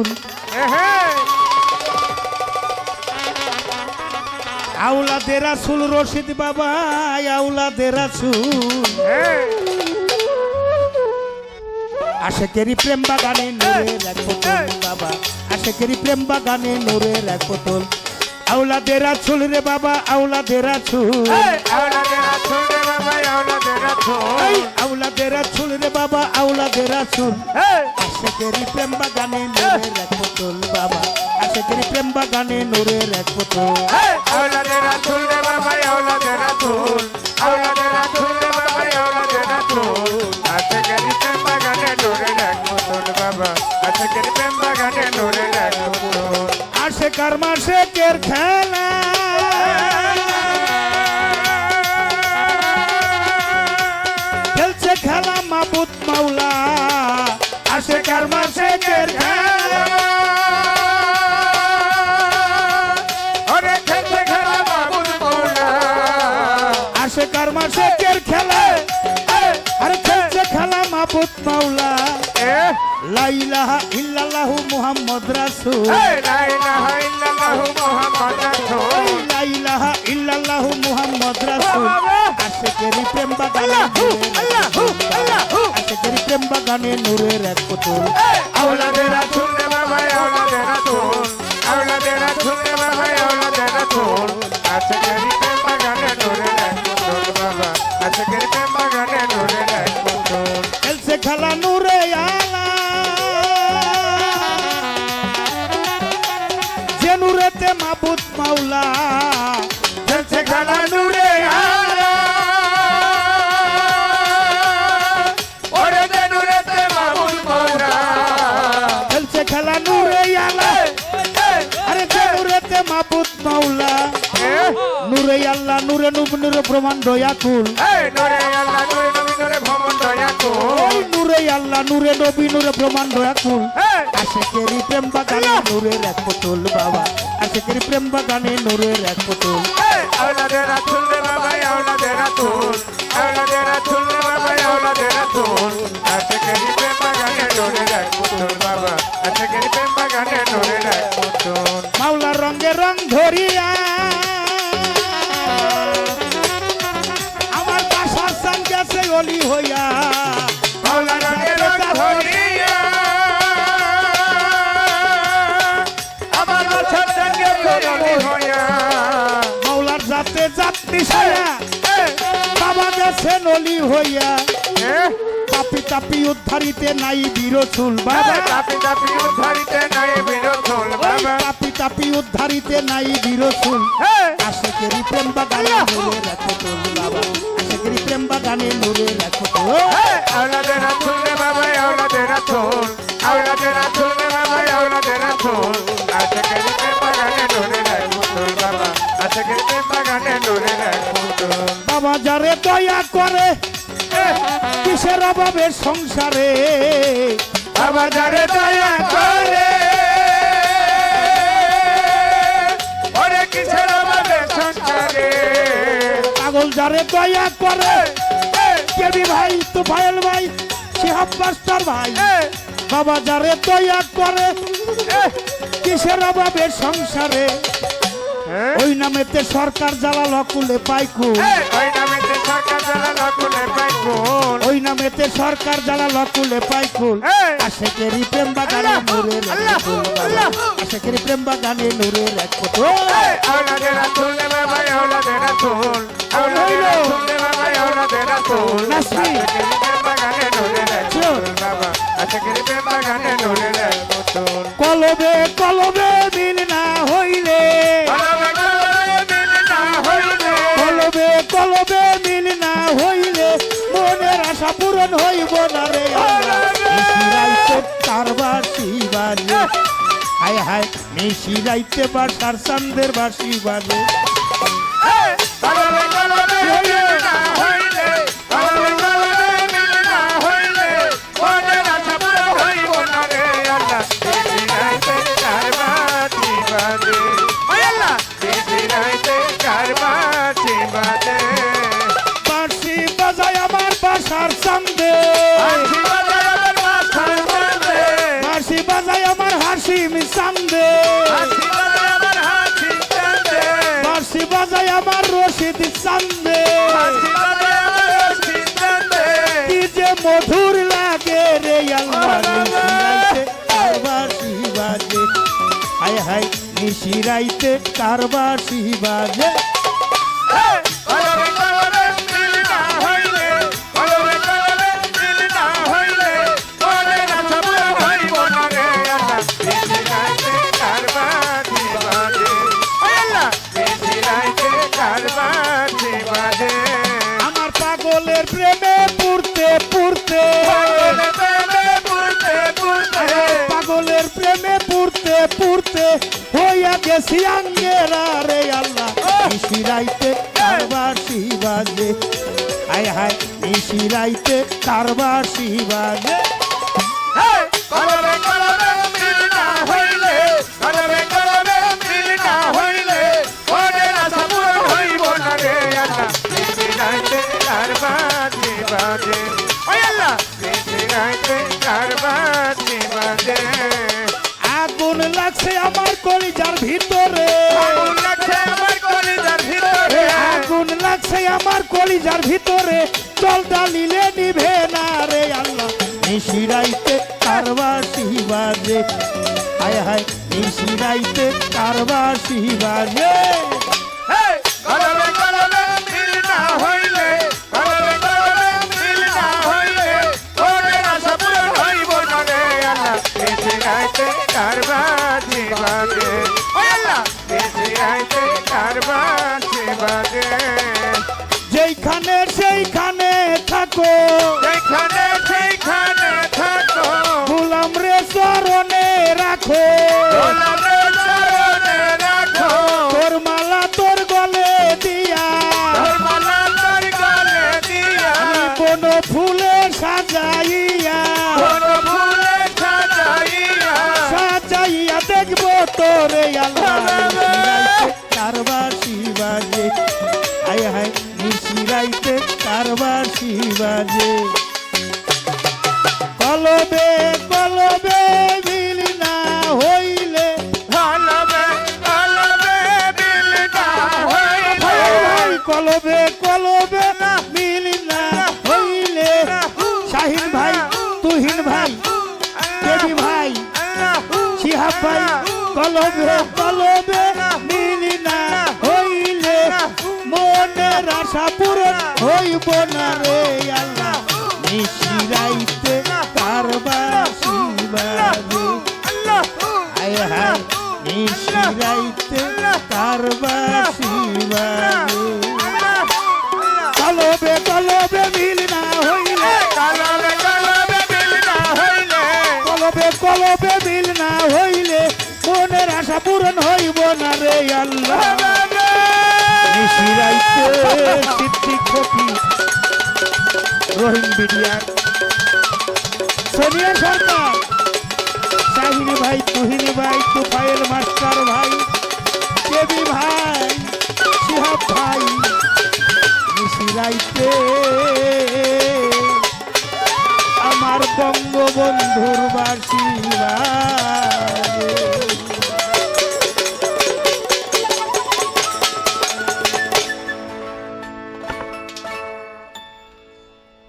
রাসুল এহে আউলাদে রাসুল রশিদ বাবা আউলাদে রাসুল। এ আশেকেরি প্রেম বাগানে নূরের এক বোতল বাবা আশেকেরি প্রেম বাগানে নূরের এক বোতল আউলাদে রাসুল রে বাবা আউলাদে রাসুল। আওলাদে রাসূল রে বাবা রাসূল। এই আউলাদে রাসুল রে বাবা আউলাদে রাসুল। এ আশেকেরি প্রেম বাগানে নূরের এক বোতল বাবা। আশেকেরি প্রেম বাগানে নূরের এক বোতল আওলাদে রাসূল রে বাবা আওলাদে রাসূল আওলাদে রাসূল রে বাবা আওলাদে রাসূল আছে গরি প্রেম বাগানে নূরে এক বোতল বাবা। আছে গরি প্রেম বাগানে নূরে এক বোতল আশেকার মাসেকের খেলা আশেকার মাসেকের খেলা? আরে খেলছে খেলা মাবুত মাওলা। লাইলাহা ইল্লাল্লাহু মুহাম্মদ রাসূল। এই লা ইলাহা ইল্লাল্লাহু মুহাম্মাদ রাসূল। লাইলাহা ইল্লাল্লাহু মুহাম্মদ রাসূল। আশেকেরি প্রেম বাগানে আল্লাহু আল্লাহু আশেকেরি প্রেম বাগানে নূরের এক পুতুল। আওলাদে রাসূল নূরে নুব নূরে ব্রহ্মাণ্ড ইয়াকুল নূরে আল্লাহ নূরে নবী নূরে ব্রহ্মাণ্ড ইয়াকুল আশেকেরি প্রেম বাগানে নূরের এক পুতুল বাবা। আশেকেরি প্রেম বাগানে নূরের এক পুতুল আওলাদে রাসূল রে বাবা আওলাদে রাসূল আওলাদে রাসূল রে বাবা আওলাদে রাসূল আছে প্রেম বাগানে ডোরে রাখ পুতুল বাবা। আছে কেরি প্রেম বাগানে মাওলার যাতে যাত্রী সায়া। বাবা গেছে নলি হইয়া। তাপি তাপি উদ্ধারিতে নাই বীরচুল বাবা। তাপি তাপি উদ্ধারিতে নাই বিরোধুল ওই বাবা। তাপি তাপি উদ্ধারিতে নাই বীরচুল আশেকেরি প্রেম বাগানে নূরে রাখো তোল বাবা। আশেকেরি প্রেম বাগানে নূরে রাখো তোল। রাখ বাবা যারে দয়া করে কিসের অভাবে সংসারে? বাবা যারে দয়া করে ওরে কিসের অভাবে সংসারে? পাগল যারে দয়া করে কেবি ভাই তুফাইল ভাই শিহাব মাস্টার ভাই। বাবা যারে দয়া করে কিসের অভাবে সংসারে? ওই নামেতে সরকার জ্বালা লকুলে পাইকু। ওই নামেতে সরকার জ্বালা লকুলে পাইকুল ওই নামেতে সরকার পাইকুল এই! আশেকেরি প্রেম বাগানে এক। আল্লাহ! আশেকেরি প্রেম বাগানে এক বাবা বাবা নাসি। নূরে বাবা প্রেম বাগানে নূরে রাখ কলবে কলবে হায় মিশিরাইতে বাসার চান্দের বাসি বাজে চান্দে বার্ষি বাজায় আমার রশিদ চান্দে কি যে মধুর লাগে রে বাজে? হায় হায় নিশিরাইতে কার বাঁশি বাজে? আঙ্গেরা রে আল্লাহ। নিশিরাইতে কারবাসি বাজে। হায় হায় নিশিরাইতে কারবাসি বাজে। হেই! কলবে কলবে মিল না হইলে কলবে কলবে মিল না হইলে না সবর হইব না রে আল্লাহ। বেশি রাইতে কারবাতি বাজে। আগুন লাগছে আমার ভিতরে। আগুন লাগছে আমার কলিজার ভিতরে। আগুন লাগছে আমার কলিজার ভিতরে। চল ডালিলে নিভে না রে আল্লাহ নিশিরাইতে কারবাসি বাজে। হায় হায় নিশিরাইতে কারবাসি বাজে। তোরে আল্লাহ কারবাসি বাজে হায়। হায় নিশিরাইতে কারবাসি বাজে কলবে কলবে মিল না হইলে। কলবে কলবে বিল না হইলে। কলবে কলবে কলবে কলবে মিল না হইলে মনের আশা পূরণ হইব না রে আল্লাহ। নিশিরাইতে রহিম বিডিয়ার সোনিয়া সরকার, শাহিনী ভাই তুহিনী ভাই তুফাইল মাস্টার ভাই দেবী ভাই শিহাব ভাই নিশিরাইতে আমার বঙ্গবন্ধুর বাসিবা